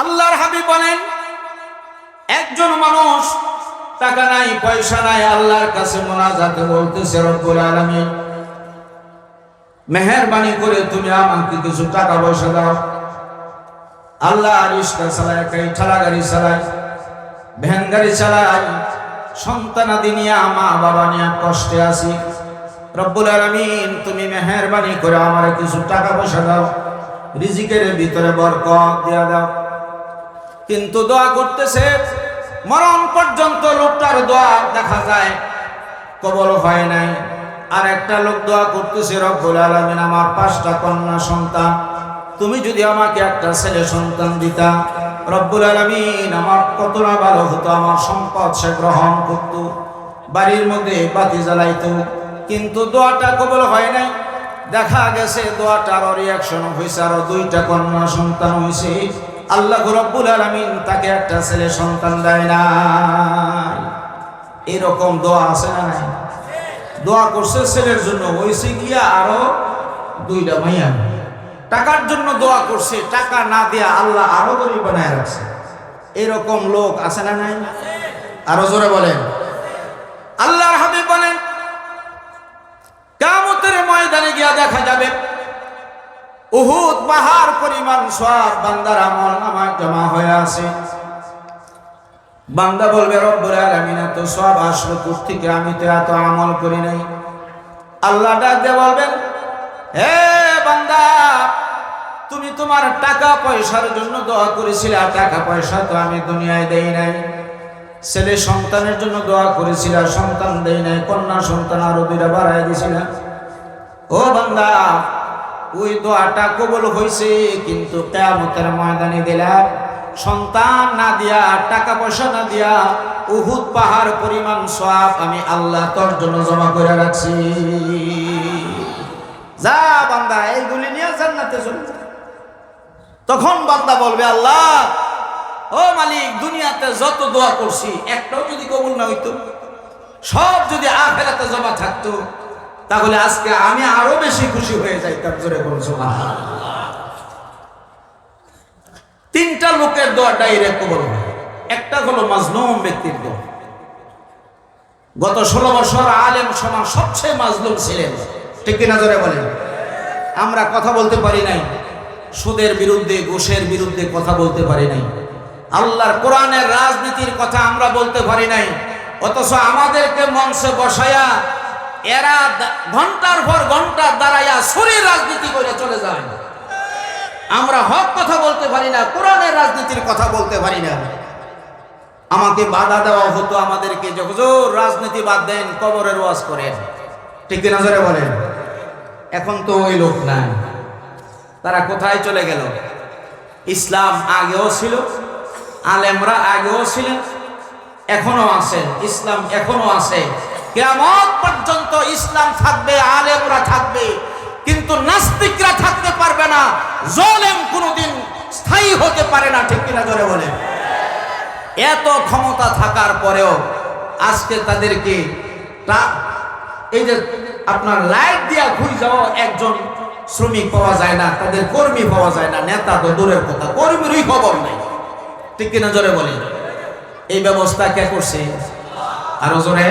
আল্লাহর হাবি বলেন, একজন মানুষ টাকা নাই, পয়সা নাই, আল্লাহর কাছে মোনাজাতে বলতেছে, রব্বুল আলামিন, মেহেরবানি করে তুমি আমাকে কিছু টাকা পয়সা দাও। আল্লাহ রিস্কা চালায় কাই ঠেলা গাড়ি চালায় ভ্যান গাড়ি চালায় সন্তানাদি নিয়ে, মা বাবা নিয়ে কষ্টে আছি। রব্বুল আলামিন, তুমি মেহেরবানি করে আমার কিছু টাকা পয়সা দাও, রিজিকের ভিতরে বরকত দিয়া দাও। কিন্তু দোয়া করতেছে, মরণ পর্যন্ত লোকটার দোয়া দেখা যায়, কবল হয় নাই। আর একটা লোক দোয়া করতেছে, রব্বুল আলামিন আমার পাঁচটা কন্যা সন্তান, তুমি যদি আমাকে একটা ছেলে সন্তান দিতা, রব্বুল আলামিন আমার কত না ভালো হতো, আমার সম্পদ সে গ্রহণ করত, বাড়ির মধ্যে বাতি জ্বালাইত, কিন্তু দোয়াটা কবল হয় নাই। দেখা গেছে দোয়াটার রিয়াকশন হয়েছে আরও দুইটা কন্যা সন্তান হয়েছে আল্লাহ রব্বুল আলমিন তাকে একটা ছেলে সন্তান দেয় না। এরকম দোয়া আছে না নাই? দোয়া করছে ছেলের জন্য। হয়েছে গিয়া আরও দুইটা মাইয়া। টাকার জন্য দোয়া করছে, টাকা না দেয়া আল্লাহ আরও গরিব বানায় রাখছে। এরকম লোক আছে না নাই? আরও জোরে বলেন আল্লাহর হাবিব বলেন কামতের ময়দানে গিয়া দেখা যাবে উহুদ পাহাড় পরিমাণ সব বান্দার আমল আমার জমা হয়ে আছে। বান্দা বলবে, রব্বুল আলামিন, এত সব আসলো তোর থেকে আমি তো এত আমল করি নাই। আল্লাহ ডাক দিয়ে বলবেন হে বান্দা, তুমি তোমার টাকা পয়সার জন্য দোয়া করেছিলে, আর টাকা পয়সা তো আমি দুনিয়ায় দেই নাই। ছেলে সন্তানের জন্য দোয়া করেছিল সন্তান দেই নাই, কন্যা সন্তান আরও দুইটা বাড়াই দিছিলাম ও বান্দা ওই দোয়াটা কবল হয়েছে কিন্তু কেয়ামতের ময়দানে দিলাম সন্তান না দিয়া টাকা পয়সা না দিয়া উহুদ পাহাড় পরিমাণ সব আমি আল্লাহ তোর জন্য জমা করে রাখছি যা বান্দা, এইগুলি নিয়ে জান্নাতে চলে। তখন বান্দা বলবে, আল্লাহ, ও মালিক, দুনিয়াতে যত দোয়া করছি, একটাও যদি কবুল না হইতো, সব যদি আখেরাতে জমা থাকতো তাহলে আজকে আমি আরও বেশি খুশি হয়ে যাইতাম, জোরে তিনটা লোকের দোয়া ডাইরেক্ট কবল একটা হলো মাজলুম ব্যক্তির দোয়া। গত ষোলো বছর আলেম সমাজ সবচেয়ে মাজলুম ছিলেন। ঠিক কিনা জোরে বলেন? আমরা কথা বলতে পারি নাই। সুদের বিরুদ্ধে, ঘুষের বিরুদ্ধে কথা বলতে পারি নাই। আল্লাহর কোরআনের রাজনীতির কথা আমরা বলতে পারি নাই। অথচ আমাদেরকে মঞ্চে বসায়া এরা ঘণ্টার পর ঘণ্টা দাঁড়াইয়া শরীর রাজনীতি করে চলে যায়। আমরা হক কথা বলতে পারি না, কোরআনের রাজনীতির কথা বলতে পারি না। আমাকে বাধা দেওয়া হতো আমাদেরকে যে, হুজুর, রাজনীতি বাদ দেন, কবরের ওয়াজ করেন। ঠিক নজরে বলেন? এখন তো ওই লোক নাই। তারা কোথায় চলে গেল? ইসলাম আগেও ছিল, আলেমরা আগেও ছিলেন, এখনও আছেন। ইসলাম এখনও আছে। কেমন পর্যন্ত ইসলাম থাকবে, আলেমরা থাকবে, কিন্তু নাস্তিকরা থাকতে পারবে না, জলেম কোনোদিন স্থায়ী হতে পারে না, ঠিক কিনা ধরে বলে এত ক্ষমতা থাকার পরেও আজকে তাদেরকে এই যে আপনার লাইট দিয়া ঘুরে যাওয়া একজন শ্রমিক পাওয়া যায় না, তাদের কর্মী পাওয়া যায় না, নেতা তো দূরের কথা, কর্মীরই খবর নাই। ঠিক কিনা জোরে বলি এই ব্যবস্থা কে করছে? আরও জোরে।